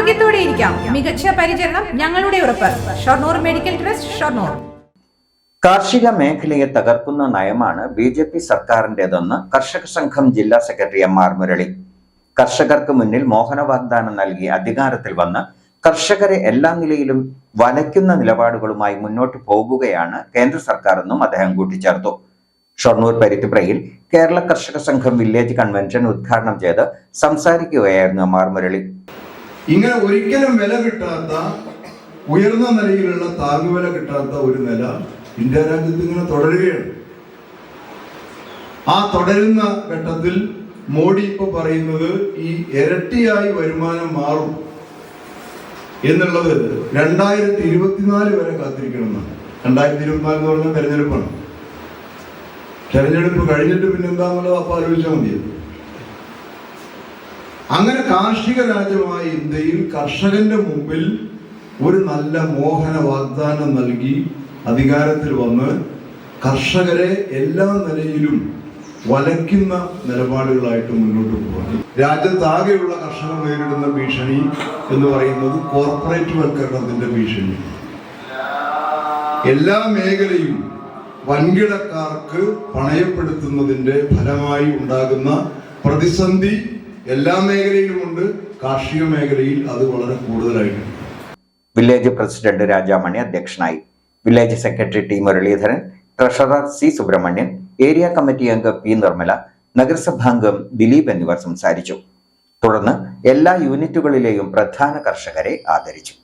ആരോഗ്യത്തോടെ ഇരിക്കാം. മികച്ച പരിചരണം ഞങ്ങളുടെ ഉറപ്പ്. Shoranur medical trust Shoranur. കാർഷിക മേഖലയെ തകർക്കുന്ന നയമാണ് ബി ജെ പി സർക്കാരിന്റെതെന്ന് കർഷക സംഘം ജില്ലാ സെക്രട്ടറി എം ആർ മുരളി. കർഷകർക്ക് മുന്നിൽ മോഹന വാഗ്ദാനം നൽകി അധികാരത്തിൽ വന്ന് കർഷകരെ എല്ലാ നിലയിലും വലയ്ക്കുന്ന നിലപാടുകളുമായി മുന്നോട്ട് പോകുകയാണ് കേന്ദ്ര സർക്കാർ എന്നും അദ്ദേഹം കൂട്ടിച്ചേർത്തു. ഷൊർണൂർ പരിത്തിപ്രയിൽ കേരള കർഷക സംഘം വില്ലേജ് കൺവെൻഷൻ ഉദ്ഘാടനം ചെയ്ത് സംസാരിക്കുകയായിരുന്നു എം ആർ മുരളി. ഇങ്ങനെ ഒരിക്കലും വില കിട്ടാത്ത ഉയർന്ന നിലയിലുള്ള താങ്ങുവില കിട്ടാത്ത ഒരു നില ഇന്ത്യ രാജ്യത്ത് ഇങ്ങനെ തുടരുകയാണ്. ആ തുടരുന്ന ഘട്ടത്തിൽ മോഡി ഇപ്പൊ പറയുന്നത് ഈ ഇരട്ടിയായി വരുമാനം മാറും എന്നുള്ളത് രണ്ടായിരത്തി ഇരുപത്തിനാല് വരെ കാത്തിരിക്കണമെന്നാണ്. രണ്ടായിരത്തി ഇരുപത്തിനാല് എന്ന് പറഞ്ഞാൽ തെരഞ്ഞെടുപ്പാണ്. തെരഞ്ഞെടുപ്പ് കഴിഞ്ഞിട്ട് പിന്നെന്താന്നുള്ളത് അപ്പൊ ആലോചിച്ചാൽ മതിയല്ലോ. അങ്ങനെ കാർഷിക രാജ്യമായ ഇന്ത്യയിൽ കർഷകന്റെ മുമ്പിൽ ഒരു നല്ല മോഹന വാഗ്ദാനം നൽകി അധികാരത്തിൽ വന്ന് കർഷകരെ എല്ലാ നിലയിലും വലയ്ക്കുന്ന നിലപാടുകളായിട്ട് മുന്നോട്ട് പോകുന്നു രാജ്യത്താകെയുള്ള കർഷകർ നേരിടുന്ന ഭീഷണി എന്ന് പറയുന്നത് കോർപ്പറേറ്റ് വൽക്കരണത്തിന്റെ ഭീഷണി. എല്ലാ മേഖലയും വൻകിടക്കാർക്ക് പണയപ്പെടുത്തുന്നതിന്റെ ഫലമായി ഉണ്ടാകുന്ന പ്രതിസന്ധി എല്ലാ മേഖലയിലുമുണ്ട്. കാർഷിക മേഖലയിൽ അത് വളരെ കൂടുതലായിട്ടുണ്ട് വില്ലേജ് പ്രസിഡന്റ് രാജാമണി അധ്യക്ഷനായി. Village secretary T Muralidharan treasurer C Subrahmanyan area committee അംഗം പി നിർമ്മല നഗരസഭാംഗം ദിലീപ് എന്നിവർ സംസാരിച്ചു. തുടർന്ന് എല്ലാ യൂണിറ്റുകളിലെയും പ്രധാന കർഷകരെ ആദരിച്ചു.